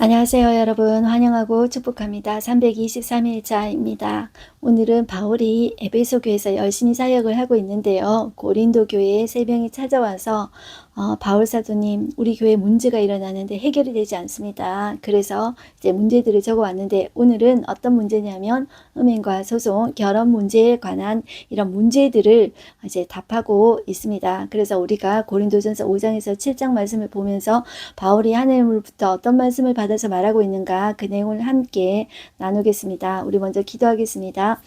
안녕하세요, 여러분. 환영하고 축복합니다. 323일차입니다. 오늘은 바울이 에베소 교회에서 열심히 사역을 하고 있는데요. 고린도 교회에 세 명이 찾아와서 어, 바울 사도님, 우리 교회 문제가 일어나는데 해결이 되지 않습니다. 그래서 이제 문제들을 적어 왔는데 오늘은 어떤 문제냐면 음행과 소송, 결혼 문제에 관한 이런 문제들을 이제 답하고 있습니다. 그래서 우리가 고린도전서 5장에서 7장 말씀을 보면서 바울이 하나님으로부터 어떤 말씀을 받 아서 말하고 있는가 그 내용을 함께 나누겠습니다. 우리 먼저 기도하겠습니다.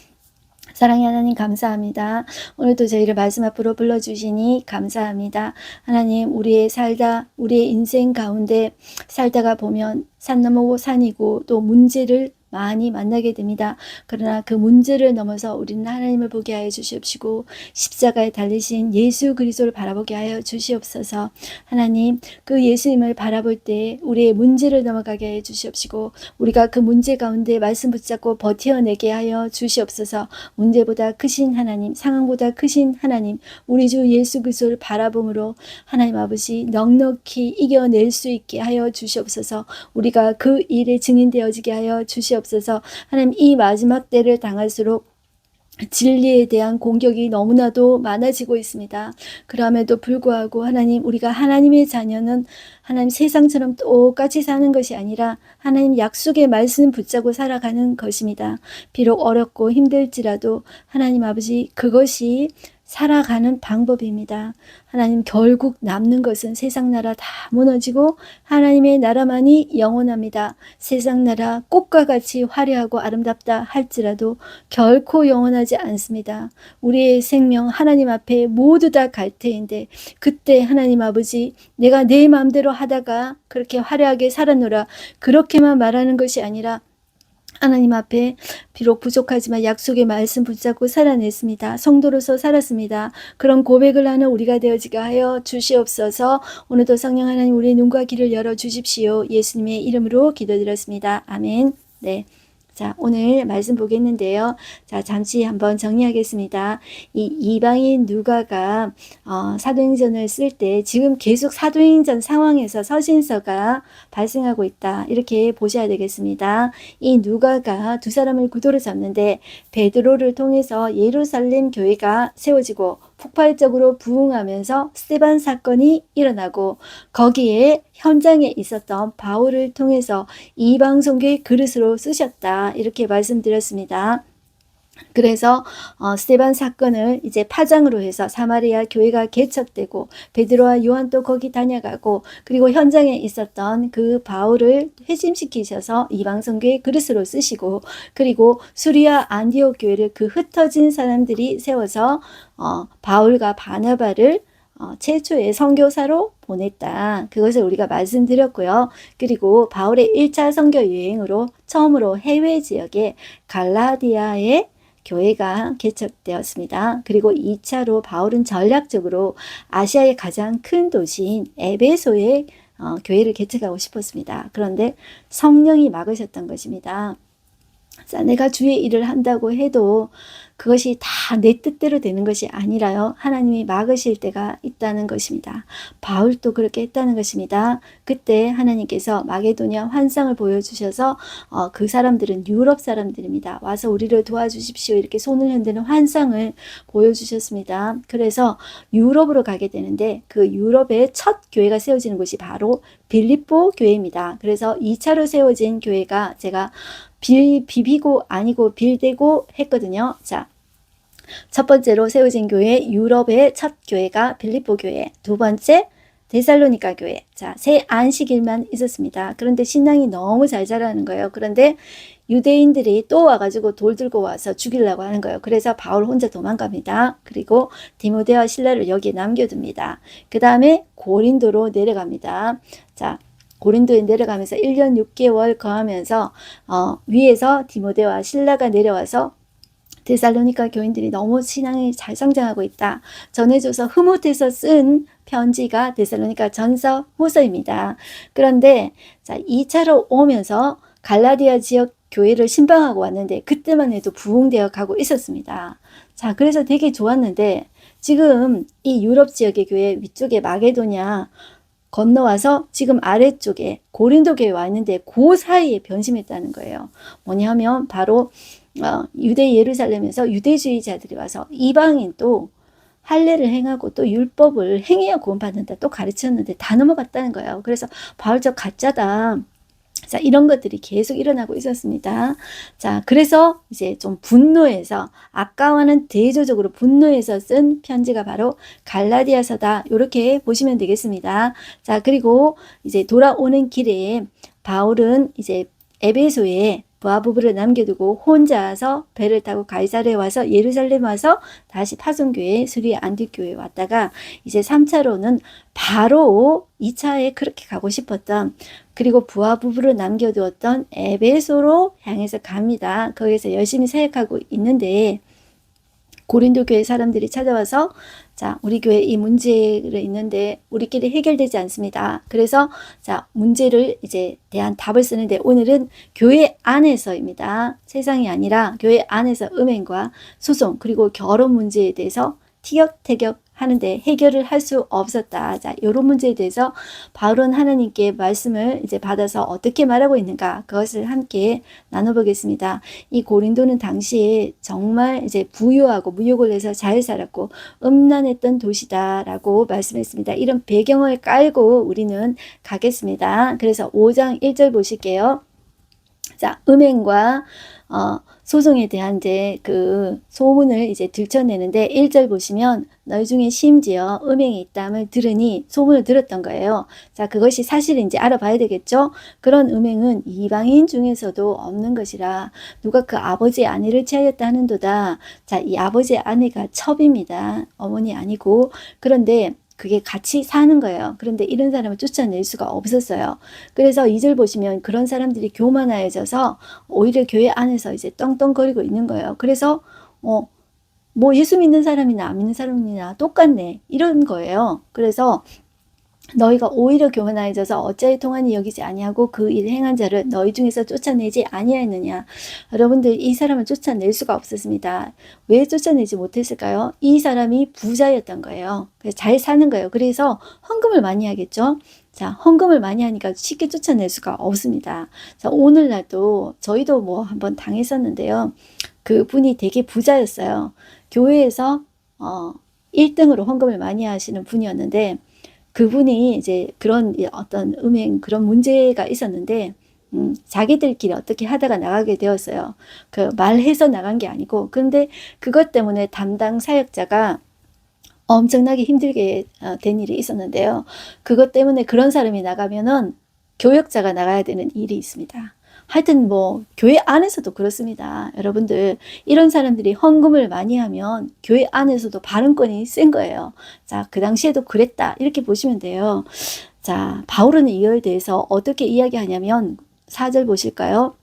사랑의 하나님 감사합니다. 오늘도 저희를 말씀 앞으로 불러주시니 감사합니다. 하나님 우리의 살다 우리의 인생 가운데 살다가 보면 산 넘어 산이고 또 문제를 많이 만나게 됩니다. 그러나 그 문제를 넘어서 우리는 하나님을 보게 하여 주시옵시고 십자가에 달리신 예수 그리스도를 바라보게 하여 주시옵소서. 하나님 그 예수님을 바라볼 때 우리의 문제를 넘어가게 하여 주시옵시고 우리가 그 문제 가운데 말씀 붙잡고 버텨내게 하여 주시옵소서. 문제보다 크신 하나님, 상황보다 크신 하나님, 우리 주 예수 그리스도를 바라봄으로 하나님 아버지 넉넉히 이겨낼 수 있게 하여 주시옵소서. 우리가 그 일에 증인되어지게 하여 주시옵소서. 하나님 이 마지막 때를 당할수록 진리에 대한 공격이 너무나도 많아지고 있습니다. 그럼에도 불구하고 하나님 우리가 하나님의 자녀는 하나님 세상처럼 똑같이 사는 것이 아니라 하나님 약속의 말씀 붙잡고 살아가는 것입니다. 비록 어렵고 힘들지라도 하나님 아버지 그것이 살아가는 방법입니다. 하나님 결국 남는 것은 세상 나라 다 무너지고 하나님의 나라만이 영원합니다. 세상 나라 꽃과 같이 화려하고 아름답다 할지라도 결코 영원하지 않습니다. 우리의 생명 하나님 앞에 모두 다갈 테인데 그때 하나님 아버지 내가 내 마음대로 하다가 그렇게 화려하게 살았노라 그렇게만 말하는 것이 아니라 하나님 앞에 비록 부족하지만 약속의 말씀 붙잡고 살아냈습니다. 성도로서 살았습니다. 그런 고백을 하는 우리가 되어지게 하여 주시옵소서. 오늘도 성령 하나님 우리의 눈과 귀를 열어 주십시오. 예수님의 이름으로 기도드렸습니다. 아멘. 네. 자, 오늘 말씀 보겠는데요. 자, 잠시 한번 정리하겠습니다. 이 이방인 누가가 어, 사도행전을 쓸 때 지금 계속 사도행전 상황에서 서신서가 발생하고 있다. 이렇게 보셔야 되겠습니다. 이 누가가 두 사람을 구도로 잡는데 베드로를 통해서 예루살렘 교회가 세워지고 폭발적으로 부흥하면서 스테반 사건이 일어나고 거기에 현장에 있었던 바울을 통해서 이방 성교의 그릇으로 쓰셨다. 이렇게 말씀드렸습니다. 그래서 어, 스테반 사건을 이제 파장으로 해서 사마리아 교회가 개척되고 베드로와 요한도 거기 다녀가고 그리고 현장에 있었던 그 바울을 회심시키셔서 이방 성교의 그릇으로 쓰시고 그리고 수리아 안디옥 교회를 그 흩어진 사람들이 세워서 어, 바울과 바나바를 어, 최초의 선교사로 보냈다. 그것을 우리가 말씀드렸고요. 그리고 바울의 1차 선교 여행으로 처음으로 해외 지역에 갈라디아의 교회가 개척되었습니다. 그리고 2차로 바울은 전략적으로 아시아의 가장 큰 도시인 에베소에 어, 교회를 개척하고 싶었습니다. 그런데 성령이 막으셨던 것입니다. 자, 내가 주의 일을 한다고 해도 그것이 다 내 뜻대로 되는 것이 아니라요. 하나님이 막으실 때가 있다는 것입니다. 바울도 그렇게 했다는 것입니다. 그때 하나님께서 마게도니아 환상을 보여주셔서 어, 그 사람들은 유럽 사람들입니다. 와서 우리를 도와주십시오. 이렇게 손을 흔드는 환상을 보여주셨습니다. 그래서 유럽으로 가게 되는데 그 유럽의 첫 교회가 세워지는 곳이 바로 빌립보 교회입니다. 그래서 2차로 세워진 교회가 제가 빌 비비고 아니고 빌대고 했거든요. 자, 첫 번째로 세워진 교회 유럽의 첫 교회가 빌립보 교회. 두 번째 데살로니가 교회. 자, 새 안식일만 있었습니다. 그런데 신앙이 너무 잘 자라는 거예요. 그런데 유대인들이 또 와가지고 돌 들고 와서 죽이려고 하는 거예요. 그래서 바울 혼자 도망갑니다. 그리고 디모데와 신라를 여기에 남겨둡니다. 그 다음에 고린도로 내려갑니다. 자, 고린도에 내려가면서 1년 6개월 거하면서 어, 위에서 디모데와 신라가 내려와서 데살로니가 교인들이 너무 신앙이 잘 성장하고 있다. 전해줘서 흐뭇해서 쓴 편지가 데살로니가 전서 후서입니다. 그런데 자 2차로 오면서 갈라디아 지역 교회를 신방하고 왔는데 그때만 해도 부흥되어 가고 있었습니다. 자 그래서 되게 좋았는데 지금 이 유럽 지역의 교회 위쪽에 마게도냐 건너와서 지금 아래쪽에 고린도 교회에 와 있는데 그 사이에 변심했다는 거예요. 뭐냐면 바로 어, 유대 예루살렘에서 유대주의자들이 와서 이방인도 할례를 행하고 또 율법을 행해야 구원받는다 또 가르쳤는데 다 넘어갔다는 거예요. 그래서 바울적 가짜다. 자, 이런 것들이 계속 일어나고 있었습니다. 자, 그래서 이제 좀 분노해서, 아까와는 대조적으로 분노해서 쓴 편지가 바로 갈라디아서다. 이렇게 보시면 되겠습니다. 자, 그리고 이제 돌아오는 길에 바울은 이제 에베소에 부하 부부를 남겨두고 혼자서 배를 타고 가이사르에 와서 예루살렘 와서 다시 파송교회 수리 안디교회 왔다가 이제 3차로는 바로 2차에 그렇게 가고 싶었던 그리고 부하 부부를 남겨두었던 에베소로 향해서 갑니다. 거기서 열심히 사역하고 있는데 고린도 교회 사람들이 찾아와서 자, 우리 교회 이 문제가 있는데 우리끼리 해결되지 않습니다. 그래서 자, 문제를 이제 대한 답을 쓰는데 오늘은 교회 안에서입니다. 세상이 아니라 교회 안에서 음행과 소송 그리고 결혼 문제에 대해서 티격태격 하는데 해결을 할 수 없었다. 자, 이런 문제에 대해서 바울은 하나님께 말씀을 이제 받아서 어떻게 말하고 있는가 그것을 함께 나눠보겠습니다. 이 고린도는 당시에 정말 이제 부유하고 무욕을 해서 잘 살았고 음란했던 도시다라고 말씀했습니다. 이런 배경을 깔고 우리는 가겠습니다. 그래서 5장 1절 보실게요. 자, 음행과 어, 소송에 대한 이제 그 소문을 이제 들춰내는데 1절 보시면 너희 중에 심지어 음행이 있담을 들으니 소문을 들었던 거예요. 자, 그것이 사실인지 알아봐야 되겠죠? 그런 음행은 이방인 중에서도 없는 것이라 누가 그 아버지의 아내를 취하였다 하는도다. 자, 이 아버지의 아내가 첩입니다. 어머니 아니고. 그런데 그게 같이 사는 거예요. 그런데 이런 사람을 쫓아낼 수가 없었어요. 그래서 이 절 보시면 그런 사람들이 교만해져서 오히려 교회 안에서 이제 떵떵거리고 있는 거예요. 그래서 어, 뭐 예수 믿는 사람이나 안 믿는 사람이나 똑같네. 이런 거예요. 그래서 너희가 오히려 교만하여져서 어찌하여 통하니 여기지 아니하고 그 일 행한 자를 너희 중에서 쫓아내지 아니하였느냐. 여러분들 이 사람을 쫓아낼 수가 없었습니다. 왜 쫓아내지 못했을까요? 이 사람이 부자였던 거예요. 잘 사는 거예요. 그래서 헌금을 많이 하겠죠. 자, 헌금을 많이 하니까 쉽게 쫓아낼 수가 없습니다. 자, 오늘날도 저희도 뭐 한번 당했었는데요. 그 분이 되게 부자였어요. 교회에서 어 1등으로 헌금을 많이 하시는 분이었는데 그분이 이제 그런 어떤 음행 그런 문제가 있었는데 음, 자기들끼리 어떻게 하다가 나가게 되었어요. 그 말해서 나간 게 아니고 근데 그것 때문에 담당 사역자가 엄청나게 힘들게 어, 된 일이 있었는데요. 그것 때문에 그런 사람이 나가면은 교역자가 나가야 되는 일이 있습니다. 하여튼 뭐 교회 안에서도 그렇습니다. 여러분들 이런 사람들이 헌금을 많이 하면 교회 안에서도 발언권이 센 거예요. 자, 그 당시에도 그랬다. 이렇게 보시면 돼요. 자, 바울은 이거에 대해서 어떻게 이야기하냐면 4절 보실까요?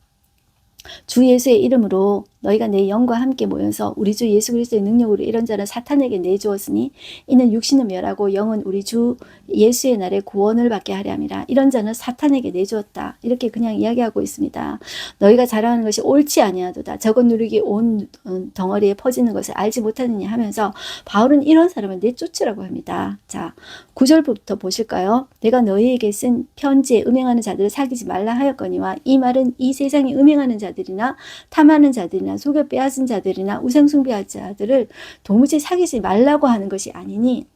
주 예수의 이름으로 너희가 내 영과 함께 모여서 우리 주 예수 그리스도의 능력으로 이런 자는 사탄에게 내주었으니 이는 육신은 멸하고 영은 우리 주 예수의 날에 구원을 받게 하려 함이라. 이런 자는 사탄에게 내주었다. 이렇게 그냥 이야기하고 있습니다. 너희가 자랑하는 것이 옳지 아니하도다. 저것 누르기 온 덩어리에 퍼지는 것을 알지 못하느냐 하면서 바울은 이런 사람을 내쫓으라고 합니다. 자 9절부터 보실까요? 내가 너희에게 쓴 편지에 음행하는 자들을 사귀지 말라 하였거니와 이 말은 이 세상에 음행하는 자들이나 탐하는 자들이나 자들이나 속여 빼앗은 자들이나 우상 숭배할 자들을 도무지 사귀지 말라고 하는 것이 아니니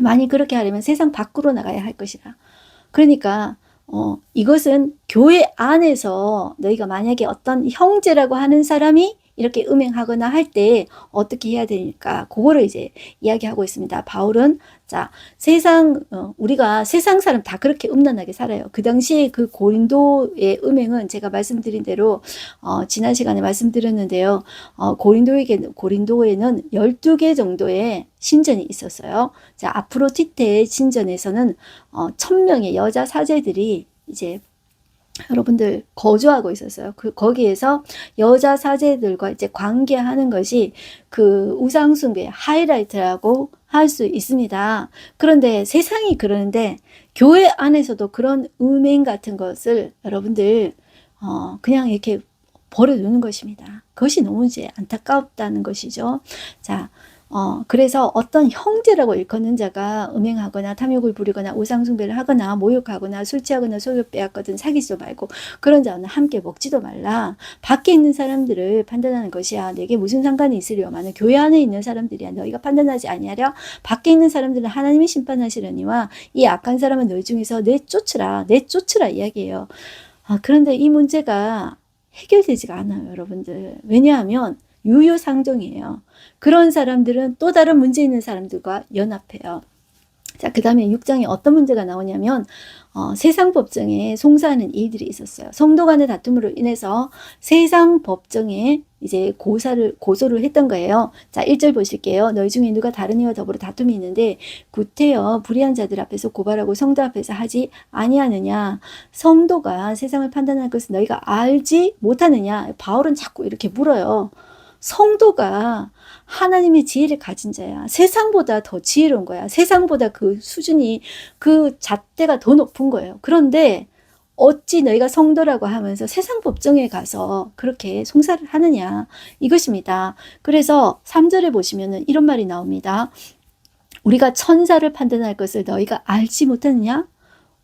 만약 그렇게 하려면 세상 밖으로 나가야 할 것이라. 그러니까 어, 이것은 교회 안에서 너희가 만약에 어떤 형제라고 하는 사람이 이렇게 음행하거나 할 때 어떻게 해야 되니까 그거를 이제 이야기하고 있습니다. 바울은 자 세상 어, 우리가 세상 사람 다 그렇게 음란하게 살아요. 그 당시에 그 고린도의 음행은 제가 말씀드린 대로 어, 지난 시간에 말씀드렸는데요. 어, 고린도에게 고린도에는 12개 정도의 신전이 있었어요. 자 아프로티테의 신전에서는 어, 1000명의 여자 사제들이 이제 여러분들 거주하고 있었어요. 그 거기에서 여자 사제들과 이제 관계하는 것이 그 우상 숭배 하이라이트라고 할 수 있습니다. 그런데 세상이 그러는데 교회 안에서도 그런 음행 같은 것을 여러분들 어 그냥 이렇게 버려두는 것입니다. 그것이 너무 이제 안타깝다는 것이죠. 자, 어, 그래서 어떤 형제라고 일컫는 자가 음행하거나 탐욕을 부리거나 우상숭배를 하거나 모욕하거나 술 취하거나 속여 빼앗거든 사귀지도 말고 그런 자는 함께 먹지도 말라. 밖에 있는 사람들을 판단하는 것이야. 내게 무슨 상관이 있으려마는 교회 안에 있는 사람들이야. 너희가 판단하지 아니하려 밖에 있는 사람들은 하나님이 심판하시려니와 이 악한 사람은 너희 중에서 내쫓으라. 내쫓으라 이야기예요. 아, 그런데 이 문제가 해결되지가 않아요, 여러분들. 왜냐하면 유효상종이에요. 그런 사람들은 또 다른 문제 있는 사람들과 연합해요. 자, 그 다음에 6장에 어떤 문제가 나오냐면, 어, 세상 법정에 송사하는 일들이 있었어요. 성도 간의 다툼으로 인해서 세상 법정에 이제 고사를, 고소를 했던 거예요. 자, 1절 보실게요. 너희 중에 누가 다른 이와 더불어 다툼이 있는데, 구태여 불의한 자들 앞에서 고발하고 성도 앞에서 하지 아니하느냐. 성도가 세상을 판단할 것을 너희가 알지 못하느냐. 바울은 자꾸 이렇게 물어요. 성도가 하나님의 지혜를 가진 자야. 세상보다 더 지혜로운 거야. 세상보다 그 수준이, 그 잣대가 더 높은 거예요. 그런데 어찌 너희가 성도라고 하면서 세상 법정에 가서 그렇게 송사를 하느냐. 이것입니다. 그래서 3절에 보시면은 이런 말이 나옵니다. 우리가 천사를 판단할 것을 너희가 알지 못하느냐?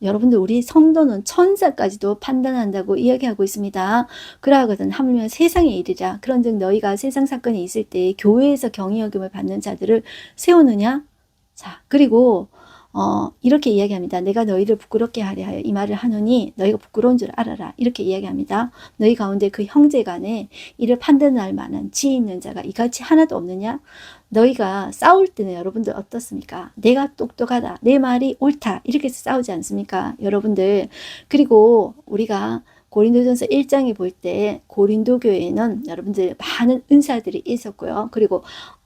여러분들 우리 성도는 천사까지도 판단한다고 이야기하고 있습니다. 그러하거든 하물며 세상의 일이라 그런즉 너희가 세상 사건이 있을 때 교회에서 경의여김을 받는 자들을 세우느냐? 자 그리고 어, 이렇게 이야기합니다. 내가 너희를 부끄럽게 하려 하여 이 말을 하노니 너희가 부끄러운 줄 알아라. 이렇게 이야기합니다. 너희 가운데 그 형제 간에 이를 판단할 만한 지혜 있는 자가 이같이 하나도 없느냐? 너희가 싸울 때는 여러분들 어떻습니까? 내가 똑똑하다. 내 말이 옳다. 이렇게 해서 싸우지 않습니까? 여러분들. 그리고 우리가 고린도전서 1장에 볼 때 고린도 교회에는 여러분들 많은 은사들이 있었고요. 그리고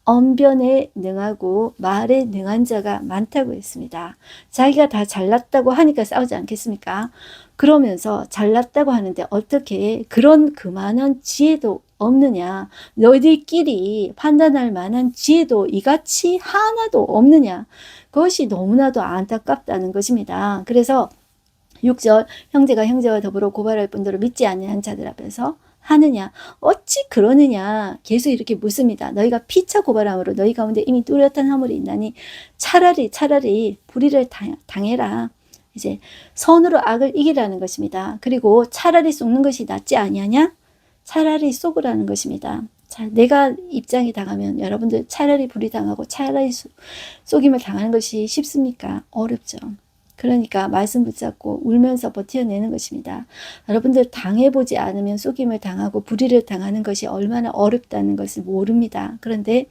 언변에 능하고 말에 능한 자가 많다고 했습니다. 자기가 다 잘났다고 하니까 싸우지 않겠습니까? 그러면서 잘났다고 하는데 어떻게 그런 그만한 지혜도 없느냐? 너희들끼리 판단할 만한 지혜도 이같이 하나도 없느냐? 그것이 너무나도 안타깝다는 것입니다. 그래서 6절 형제가 형제와 더불어 고발할 뿐더러 믿지 아니한 자들 앞에서 하느냐 어찌 그러느냐 계속 이렇게 묻습니다. 너희가 피차 고발함으로 너희 가운데 이미 뚜렷한 화물이 있나니 차라리 차라리 불의를 당해라. 이제 선으로 악을 이기라는 것입니다. 그리고 차라리 속는 것이 낫지 아니하냐? 차라리 쏘으라는 것입니다. 자, 내가 입장이 당하면 여러분들 차라리 불이 당하고 차라리 쏘김을 당하는 것이 쉽습니까? 어렵죠. 그러니까 말씀 붙잡고 울면서 버텨내는 것입니다. 여러분들 당해보지 않으면 쏘김을 당하고 불의를 당하는 것이 얼마나 어렵다는 것을 모릅니다. 그런데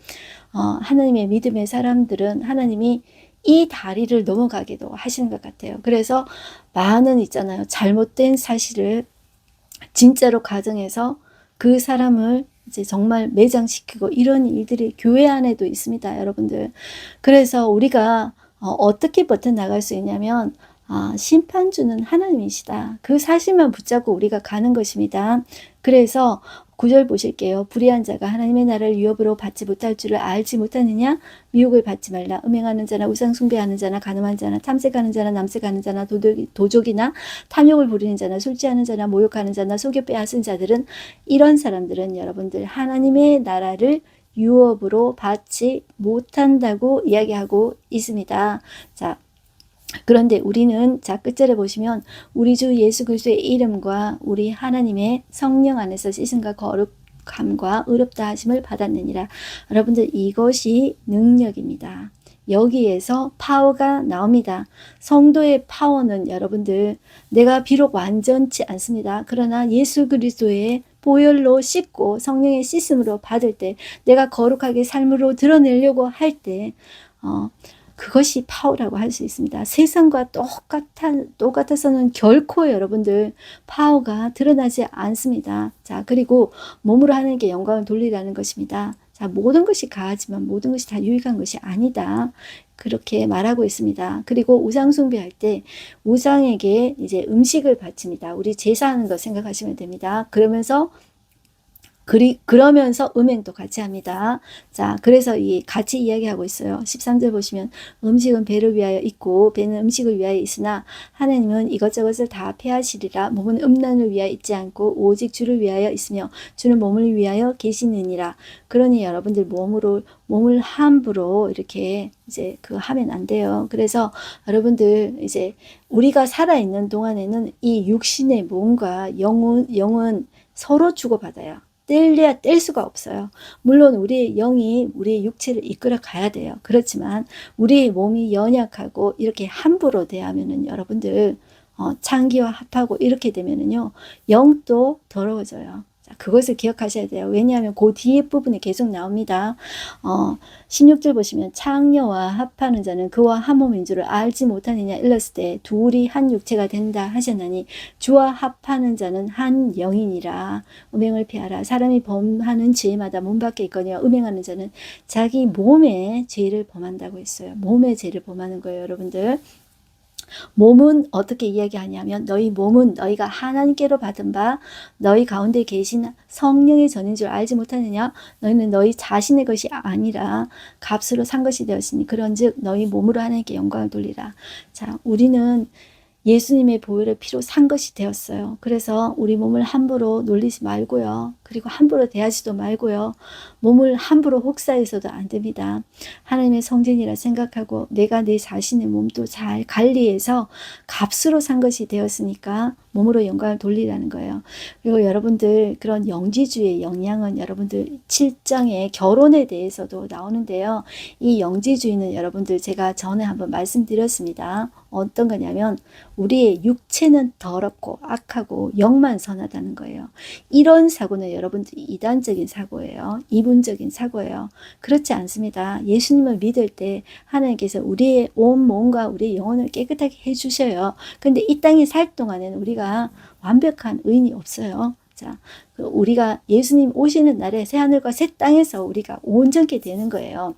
어, 하나님의 믿음의 사람들은 하나님이 이 다리를 넘어가기도 하시는 것 같아요. 그래서 많은 있잖아요. 잘못된 사실을 진짜로 가정해서 그 사람을 이제 정말 매장시키고 이런 일들이 교회 안에도 있습니다, 여러분들. 그래서 우리가 어, 떻게 버텨나갈 수 있냐면 아, 심판주는 하나님이시다. 그 사실만 붙잡고 우리가 가는 것입니다. 그래서 구절 보실게요. 불의한 자가 하나님의 나라를 위협으로 받지 못할 줄을 알지 못하느냐? 미혹을 받지 말라. 음행하는 자나 우상 숭배하는 자나 가늠한 자나 탐색하는 자나 남색하는 자나 도둑, 이나 탐욕을 부리는 자나 술 취하는 자나 모욕하는 자나 속여 빼앗은 자들은 이런 사람들은 여러분들 하나님의 나라를 유업으로 받지 못한다고 이야기하고 있습니다. 자, 그런데 우리는 자 끝절에 보시면 우리 주 예수 그리스도의 이름과 우리 하나님의 성령 안에서 씻음과 거룩함과 의롭다 하심을 받았느니라. 여러분들 이것이 능력입니다. 여기에서 파워가 나옵니다. 성도의 파워는 여러분들 내가 비록 완전치 않습니다. 그러나 예수 그리스도의 보혈로 씻고 성령의 씻음으로 받을 때 내가 거룩하게 삶으로 드러내려고 할 때 어, 그것이 파워라고 할 수 있습니다. 세상과 똑같아, 똑같아서는 결코 여러분들 파워가 드러나지 않습니다. 자, 그리고 몸으로 하는 게 영광을 돌리라는 것입니다. 자, 모든 것이 가하지만 모든 것이 다 유익한 것이 아니다. 그렇게 말하고 있습니다. 그리고 우상 숭배할 때 우상에게 이제 음식을 바칩니다. 우리 제사하는 거 생각하시면 됩니다. 그러면서 그리, 그러면서 음행도 같이 합니다. 자, 그래서 이 같이 이야기하고 있어요. 13절 보시면 음식은 배를 위하여 있고 배는 음식을 위하여 있으나 하나님은 이것저것을 다 폐하시리라 몸은 음란을 위하여 있지 않고 오직 주를 위하여 있으며 주는 몸을 위하여 계시느니라. 그러니 여러분들 몸으로 몸을 함부로 이렇게 이제 그 하면 안 돼요. 그래서 여러분들 이제 우리가 살아 있는 동안에는 이 육신의 몸과 영혼 영은 서로 주고받아요. 뗄래야 뗄 수가 없어요. 물론 우리의 영이 우리의 육체를 이끌어 가야 돼요. 그렇지만 우리의 몸이 연약하고 이렇게 함부로 대하면은 여러분들 어, 창기와 합하고 이렇게 되면은요 영도 더러워져요. 자, 그것을 기억하셔야 돼요. 왜냐하면 그 뒤에 부분에 계속 나옵니다. 어, 16절 보시면 창녀와 합하는 자는 그와 한 몸인 줄을 알지 못하느냐 일렀을 때 둘이 한 육체가 된다 하셨나니 주와 합하는 자는 한 영이니라 음행을 피하라 사람이 범하는 죄마다 몸 밖에 있거니와 음행하는 자는 자기 몸의 죄를 범한다고 했어요. 몸의 죄를 범하는 거예요, 여러분들. 몸은 어떻게 이야기하냐면 너희 몸은 너희가 하나님께로 받은 바 너희 가운데 계신 성령의 전인 줄 알지 못하느냐? 너희는 너희 자신의 것이 아니라 값으로 산 것이 되었으니 그런즉 너희 몸으로 하나님께 영광을 돌리라. 자 우리는 예수님의 보혈의 피로 산 것이 되었어요. 그래서 우리 몸을 함부로 놀리지 말고요. 그리고 함부로 대하지도 말고요. 몸을 함부로 혹사해서도 안 됩니다. 하나님의 성전이라 생각하고 내가 내 자신의 몸도 잘 관리해서 값으로 산 것이 되었으니까 몸으로 영광을 돌리라는 거예요. 그리고 여러분들 그런 영지주의 영향은 여러분들 7장의 결혼에 대해서도 나오는데요. 이 영지주의는 여러분들 제가 전에 한번 말씀드렸습니다. 어떤 거냐면 우리의 육체는 더럽고 악하고 영만 선하다는 거예요. 이런 사고는 여러분들 이단적인 사고예요. 이분적인 사고예요. 그렇지 않습니다. 예수님을 믿을 때 하나님께서 우리의 온 몸과 우리의 영혼을 깨끗하게 해주셔요. 근데 이 땅에 살 동안에는 우리가 완벽한 의인이 없어요. 자, 그 우리가 예수님 오시는 날에 새 하늘과 새 땅에서 우리가 온전케 되는 거예요.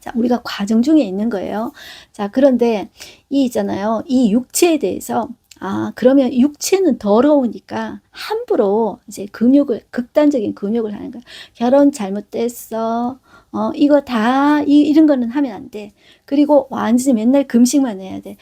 자, 우리가 과정 중에 있는 거예요. 자, 그런데 이 있잖아요. 이 육체에 대해서 아, 그러면 육체는 더러우니까 함부로 이제 금욕을, 극단적인 금욕을 하는 거야. 결혼 잘못됐어. 어, 이거 다, 이, 이런 거는 하면 안 돼. 그리고 완전히 맨날 금식만 해야 돼.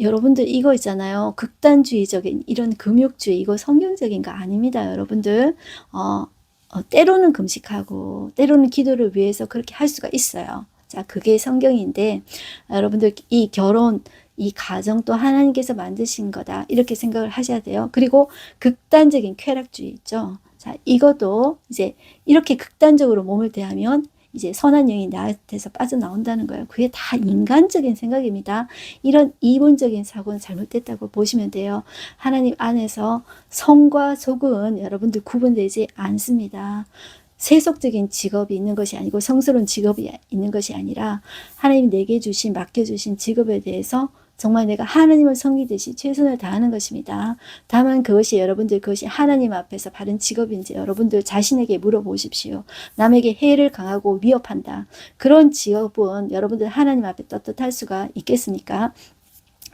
여러분들 이거 있잖아요. 극단주의적인 이런 금욕주의, 이거 성경적인 거 아닙니다. 여러분들. 어, 어, 때로는 금식하고, 때로는 기도를 위해서 그렇게 할 수가 있어요. 자, 그게 성경인데, 여러분들 이 결혼, 이 가정도 하나님께서 만드신 거다. 이렇게 생각을 하셔야 돼요. 그리고 극단적인 쾌락주의 있죠. 자, 이것도 이제 이렇게 극단적으로 몸을 대하면 이제 선한 영이 나한테서 빠져나온다는 거예요. 그게 다 인간적인 생각입니다. 이런 이본적인 사고는 잘못됐다고 보시면 돼요. 하나님 안에서 성과 속은 여러분들 구분되지 않습니다. 세속적인 직업이 있는 것이 아니고 성스러운 직업이 있는 것이 아니라 하나님 내게 주신 맡겨주신 직업에 대해서 정말 내가 하나님을 섬기듯이 최선을 다하는 것입니다. 다만 그것이 여러분들 그것이 하나님 앞에서 바른 직업인지 여러분들 자신에게 물어보십시오. 남에게 해를 강하고 위협한다. 그런 직업은 여러분들 하나님 앞에 떳떳할 수가 있겠습니까?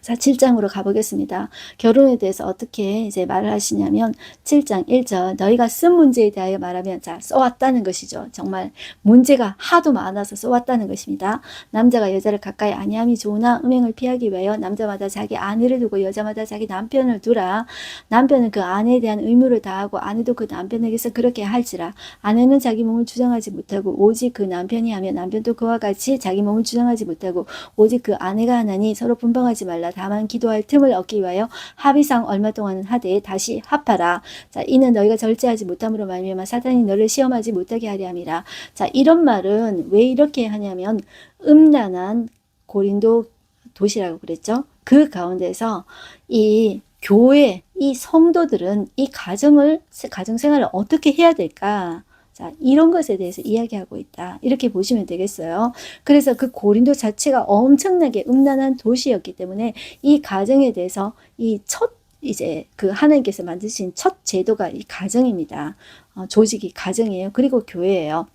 자, 7장으로 가보겠습니다. 결혼에 대해서 어떻게 이제 말을 하시냐면 7장 1절 너희가 쓴 문제에 대하여 말하면 자, 써왔다는 것이죠. 정말 문제가 하도 많아서 써왔다는 것입니다. 남자가 여자를 가까이 아니함이 좋으나 음행을 피하기 위하여 남자마다 자기 아내를 두고 여자마다 자기 남편을 두라. 남편은 그 아내에 대한 의무를 다하고 아내도 그 남편에게서 그렇게 할지라. 아내는 자기 몸을 주장하지 못하고 오직 그 남편이 하며 남편도 그와 같이 자기 몸을 주장하지 못하고 오직 그 아내가 하나니 서로 분방하지 말라. 다만 기도할 틈을 얻기 위하여 합의상 얼마 동안은 하되 다시 합하라. 자, 이는 너희가 절제하지 못함으로 말미암아 사단이 너를 시험하지 못하게 하려 함이라. 자, 이런 말은 왜 이렇게 하냐면 음란한 고린도 도시라고 그랬죠. 그 가운데서 이 교회, 이 성도들은 이 가정을, 가정 생활을 어떻게 해야 될까? 자, 이런 것에 대해서 이야기하고 있다. 이렇게 보시면 되겠어요. 그래서 그 고린도 자체가 엄청나게 음란한 도시였기 때문에 이 가정에 대해서 이첫 이제 그 하나님께서 만드신 첫 제도가 이 가정입니다. 어, 조직이 가정이에요. 그리고 교회예요.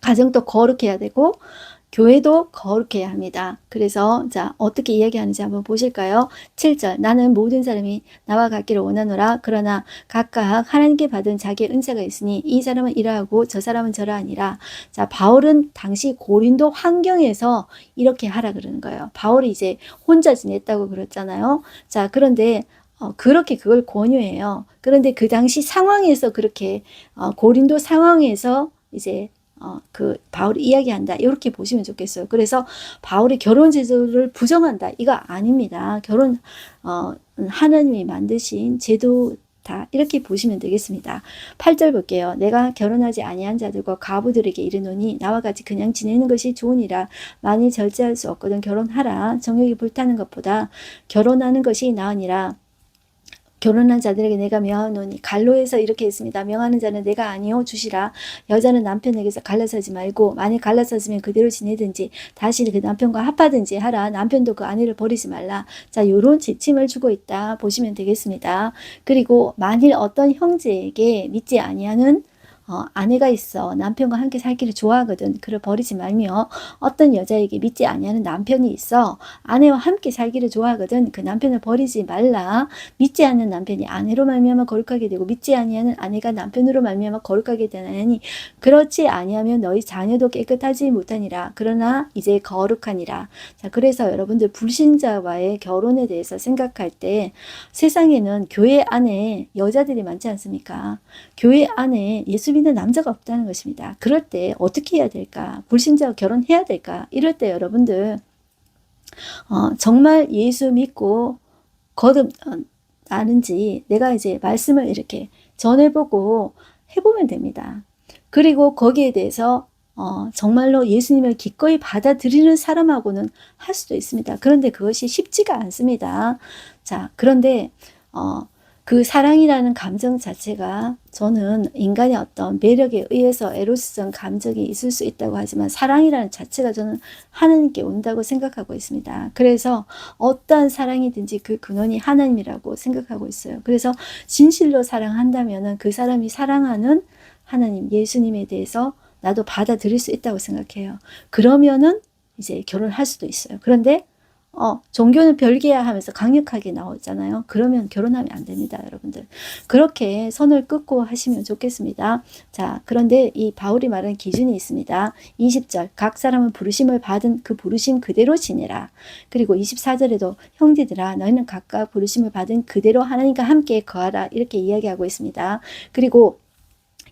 가정도 거룩해야 되고 교회도 거룩해야 합니다. 그래서 자 어떻게 이야기하는지 한번 보실까요? 7절 나는 모든 사람이 나와 같기를 원하노라 그러나 각각 하나님께 받은 자기의 은사가 있으니 이 사람은 이러하고 저 사람은 저러하니라. 자 바울은 당시 고린도 환경에서 이렇게 하라 그러는 거예요. 바울이 이제 혼자 지냈다고 그랬잖아요. 자 그런데 어, 그렇게 그걸 권유해요. 그런데 그 당시 상황에서 그렇게 어, 고린도 상황에서 이제 어, 그 바울이 이야기한다 이렇게 보시면 좋겠어요. 그래서 바울이 결혼 제도를 부정한다 이거 아닙니다. 결혼 어, 하나님이 만드신 제도 다 이렇게 보시면 되겠습니다. 8절 볼게요. 내가 결혼하지 아니한 자들과 과부들에게 이르노니 나와 같이 그냥 지내는 것이 좋으니라. 만일 절제할 수 없거든 결혼하라. 정욕이 불타는 것보다 결혼하는 것이 나으니라. 결혼한 자들에게 내가 명하노니 갈로에서 이렇게 했습니다. 명하는 자는 내가 아니요 주시라. 여자는 남편에게서 갈라서지 말고 만일 갈라서지면 그대로 지내든지 다시 그 남편과 합하든지 하라. 남편도 그 아내를 버리지 말라. 자, 요런 지침을 주고 있다 보시면 되겠습니다. 그리고 만일 어떤 형제에게 믿지 아니하는 어, 아내가 있어 남편과 함께 살기를 좋아하거든. 그를 버리지 말며 어떤 여자에게 믿지 아니하는 남편이 있어 아내와 함께 살기를 좋아하거든. 그 남편을 버리지 말라. 믿지 않는 남편이 아내로 말미암아 거룩하게 되고 믿지 아니하는 아내가 남편으로 말미암아 거룩하게 되나니 그렇지 아니하면 너희 자녀도 깨끗하지 못하니라. 그러나 이제 거룩하니라. 자 그래서 여러분들 불신자와의 결혼에 대해서 생각할 때 세상에는 교회 안에 여자들이 많지 않습니까? 교회 안에 예수 믿는 남자가 없다는 것입니다. 그럴 때 어떻게 해야 될까? 불신자와 결혼해야 될까? 이럴 때 여러분들 어, 정말 예수 믿고 거듭 어, 아는지 내가 이제 말씀을 이렇게 전해보고 해보면 됩니다. 그리고 거기에 대해서 어, 정말로 예수님을 기꺼이 받아들이는 사람하고는 할 수도 있습니다. 그런데 그것이 쉽지가 않습니다. 자, 그런데 어, 그 사랑이라는 감정 자체가 저는 인간의 어떤 매력에 의해서 에로스성 감정이 있을 수 있다고 하지만 사랑이라는 자체가 저는 하나님께 온다고 생각하고 있습니다. 그래서 어떠한 사랑이든지 그 근원이 하나님이라고 생각하고 있어요. 그래서 진실로 사랑한다면 그 사람이 사랑하는 하나님, 예수님에 대해서 나도 받아들일 수 있다고 생각해요. 그러면은 이제 결혼할 수도 있어요. 그런데 어, 종교는 별개야 하면서 강력하게 나오잖아요. 그러면 결혼하면 안 됩니다, 여러분들. 그렇게 선을 끊고 하시면 좋겠습니다. 자, 그런데 이 바울이 말하는 기준이 있습니다. 20절, 각 사람은 부르심을 받은 그 부르심 그대로 지내라. 그리고 24절에도 형제들아, 너희는 각각 부르심을 받은 그대로 하나님과 함께 거하라. 이렇게 이야기하고 있습니다. 그리고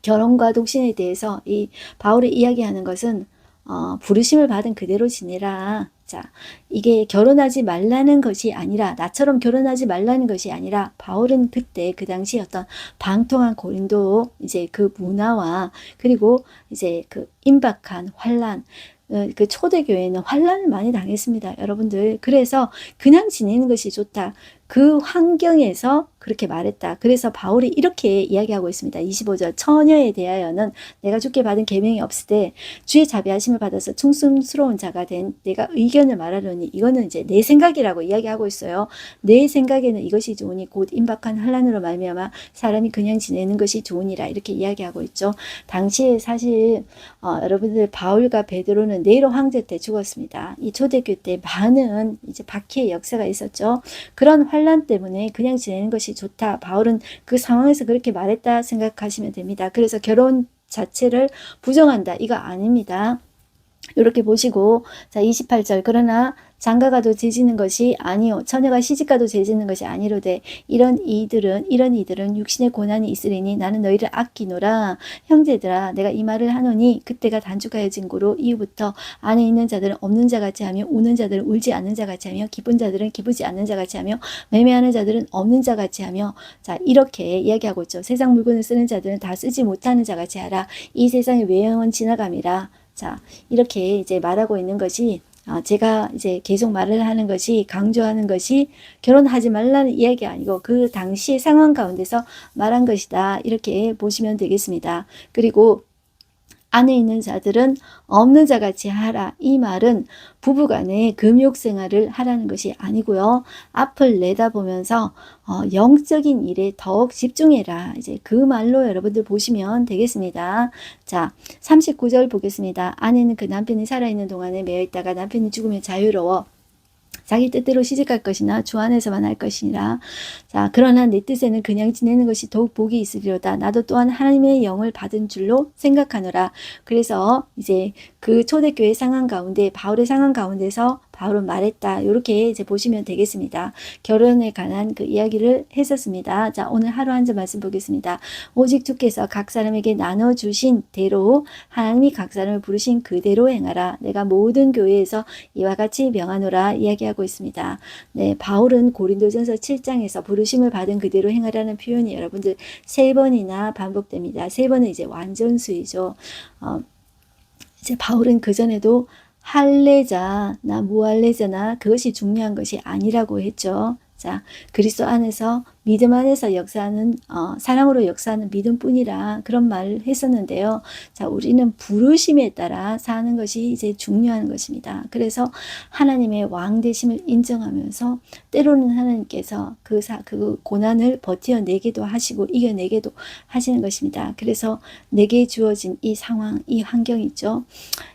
결혼과 독신에 대해서 이 바울이 이야기하는 것은 어, 부르심을 받은 그대로 지내라. 자, 이게 결혼하지 말라는 것이 아니라 나처럼 결혼하지 말라는 것이 아니라 바울은 그때 그 당시 어떤 방통한 고린도 이제 그 문화와 그리고 이제 그 임박한 환란 어, 그 초대교회는 환란을 많이 당했습니다. 여러분들. 그래서 그냥 지내는 것이 좋다. 그 환경에서 그렇게 말했다. 그래서 바울이 이렇게 이야기하고 있습니다. 25절 처녀에 대하여는 내가 주께 받은 계명이 때 주의 자비하심을 받아서 충성스러운 자가 된 내가 의견을 말하려니 이거는 이제 내 생각이라고 이야기하고 있어요. 내 생각에는 이것이 좋으니 곧 임박한 환란으로 말미암아 사람이 그냥 지내는 것이 좋으니라 이렇게 이야기하고 있죠. 당시에 사실 어, 여러분들 바울과 베드로는 네로 황제 때 죽었습니다. 이 초대교 때 많은 이제 박해의 역사가 있었죠. 그런 환란 때문에 그냥 지내는 것이 좋다. 바울은 그 상황에서 그렇게 말했다 생각하시면 됩니다. 그래서 결혼 자체를 부정한다. 이거 아닙니다. 이렇게 보시고 자 28절. 그러나 장가가도 죄지는 것이 아니요 처녀가 시집가도 죄지는 것이 아니로되 이런 이들은 이런 이들은 육신의 고난이 있으리니 나는 너희를 아끼노라. 형제들아 내가 이 말을 하노니 그때가 단축하여 진 고로 이후부터 안에 있는 자들은 없는 자 같이 하며 우는 자들은 울지 않는 자 같이 하며 기쁜 자들은 기쁘지 않는 자 같이 하며 매매하는 자들은 없는 자 같이 하며 자 이렇게 이야기하고 있죠. 세상 물건을 쓰는 자들은 다 쓰지 못하는 자 같이 하라. 이 세상의 외형은 지나감이라 자, 이렇게 이제 말하고 있는 것이 어, 제가 이제 계속 말을 하는 것이 강조하는 것이 결혼하지 말라는 이야기 아니고 그 당시 상황 가운데서 말한 것이다. 이렇게 보시면 되겠습니다. 그리고 안에 있는 자들은 없는 자 같이 하라. 이 말은 부부간에 금욕 생활을 하라는 것이 아니고요. 앞을 내다보면서 어, 영적인 일에 더욱 집중해라. 이제 그 말로 여러분들 보시면 되겠습니다. 자, 39절 보겠습니다. 아내는 그 남편이 살아있는 동안에 매여 있다가 남편이 죽으면 자유로워. 자기 뜻대로 시집갈 것이나 주 안에서만 할 것이니라. 자, 그러나 내 뜻에는 그냥 지내는 것이 더욱 복이 있으리로다. 나도 또한 하나님의 영을 받은 줄로 생각하노라. 그래서 이제 그 초대교회 상황 가운데 바울의 상황 가운데서 바울은 말했다. 이렇게 이제 보시면 되겠습니다. 결혼에 관한 그 이야기를 했었습니다. 자, 오늘 하루 한 점 말씀 보겠습니다. 오직 주께서 각 사람에게 나눠 주신 대로 하나님이 각 사람을 부르신 그대로 행하라. 내가 모든 교회에서 이와 같이 명하노라 이야기하고 있습니다. 네, 바울은 고린도전서 7장에서 부르심을 받은 그대로 행하라는 표현이 여러분들 세 번이나 반복됩니다. 세 번은 이제 완전수이죠. 어, 이제 바울은 그 전에도 할례자나 무할례자나 그것이 중요한 것이 아니라고 했죠. 자, 그리스도 안에서 믿음 안에서 역사하는 어, 사랑으로 역사하는 믿음뿐이라 그런 말을 했었는데요. 자, 우리는 부르심에 따라 사는 것이 이제 중요한 것입니다. 그래서 하나님의 왕 되심을 인정하면서 때로는 하나님께서 그 사, 그 고난을 버텨내기도 하시고 이겨내기도 하시는 것입니다. 그래서 내게 주어진 이 상황, 이 환경 있죠.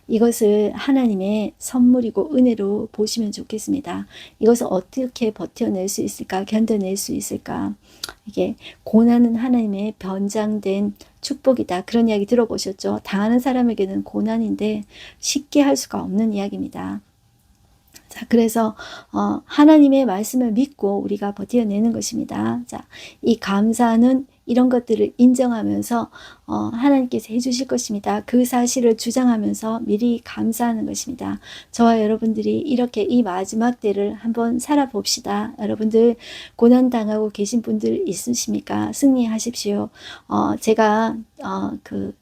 이것을 하나님의 선물이고 은혜로 보시면 좋겠습니다. 이것을 어떻게 버텨낼 수 있을까? 견뎌낼 수 있을까? 이게 고난은 하나님의 변장된 축복이다. 그런 이야기 들어보셨죠? 당하는 사람에게는 고난인데 쉽게 할 수가 없는 이야기입니다. 자, 그래서 어, 하나님의 말씀을 믿고 우리가 버텨내는 것입니다. 자, 이 감사는 이런 것들을 인정하면서 어, 하나님께서 해주실 것입니다. 그 사실을 주장하면서 미리 감사하는 것입니다. 저와 여러분들이 이렇게 이 마지막 때를 한번 살아봅시다. 여러분들 고난 당하고 계신 분들 있으십니까? 승리하십시오. 어, 제가 어, 그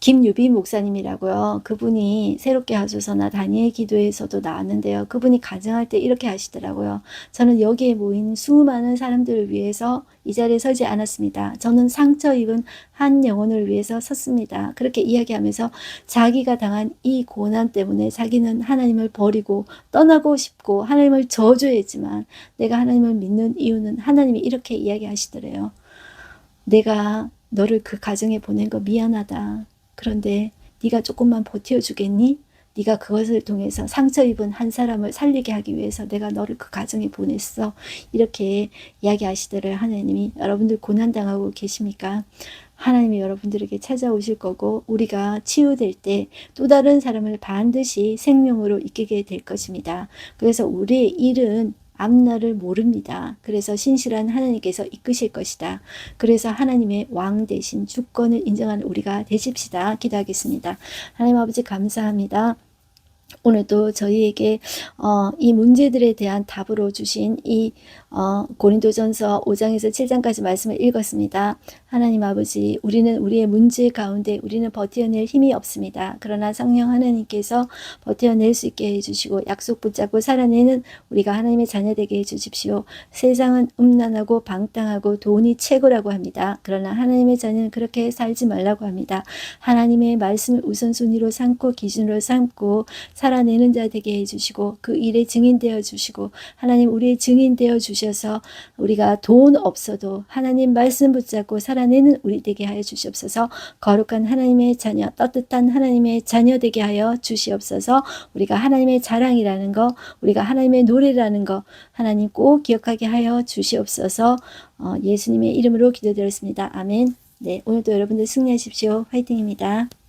김유비 목사님이라고요. 그분이 새롭게 하소서나 다니엘 기도에서도 나왔는데요. 그분이 가정할 때 이렇게 하시더라고요. 저는 여기에 모인 수많은 사람들을 위해서 이 자리에 서지 않았습니다. 저는 상처 입은 한 영혼을 위해서 섰습니다. 그렇게 이야기하면서 자기가 당한 이 고난 때문에 자기는 하나님을 버리고 떠나고 싶고 하나님을 저주했지만 내가 하나님을 믿는 이유는 하나님이 이렇게 이야기하시더래요. 내가 너를 그 가정에 보낸 거 미안하다. 그런데 네가 조금만 버텨주겠니? 네가 그것을 통해서 상처 입은 한 사람을 살리게 하기 위해서 내가 너를 그 가정에 보냈어. 이렇게 이야기하시더래요. 하나님이 여러분들 고난 당하고 계십니까? 하나님이 여러분들에게 찾아오실 거고 우리가 치유될 때 또 다른 사람을 반드시 생명으로 이끌게 될 것입니다. 그래서 우리의 일은 앞날을 모릅니다. 그래서 신실한 하나님께서 이끄실 것이다. 그래서 하나님의 왕 대신 주권을 인정하는 우리가 되십시다. 기도하겠습니다. 하나님 아버지 감사합니다. 오늘도 저희에게 어, 이 문제들에 대한 답으로 주신 이 어, 고린도전서 5장에서 7장까지 말씀을 읽었습니다. 하나님 아버지, 우리는 우리의 문제 가운데 우리는 버텨낼 힘이 없습니다. 그러나 성령 하나님께서 버텨낼 수 있게 해주시고 약속 붙잡고 살아내는 우리가 하나님의 자녀 되게 해주십시오. 세상은 음란하고 방탕하고 돈이 최고라고 합니다. 그러나 하나님의 자녀는 그렇게 살지 말라고 합니다. 하나님의 말씀을 우선순위로 삼고 기준으로 삼고 살아내는 자 되게 해주시고 그 일에 증인되어 주시고 하나님 우리의 증인되어 주셔서 우리가 돈 없어도 하나님 말씀 붙잡고 살아내는 우리 되게 하여 주시옵소서 거룩한 하나님의 자녀 떳떳한 하나님의 자녀 되게 하여 주시옵소서 우리가 하나님의 자랑이라는 거 우리가 하나님의 노래라는 거 하나님 꼭 기억하게 하여 주시옵소서 어, 예수님의 이름으로 기도드렸습니다. 아멘 네 오늘도 여러분들 승리하십시오. 화이팅입니다.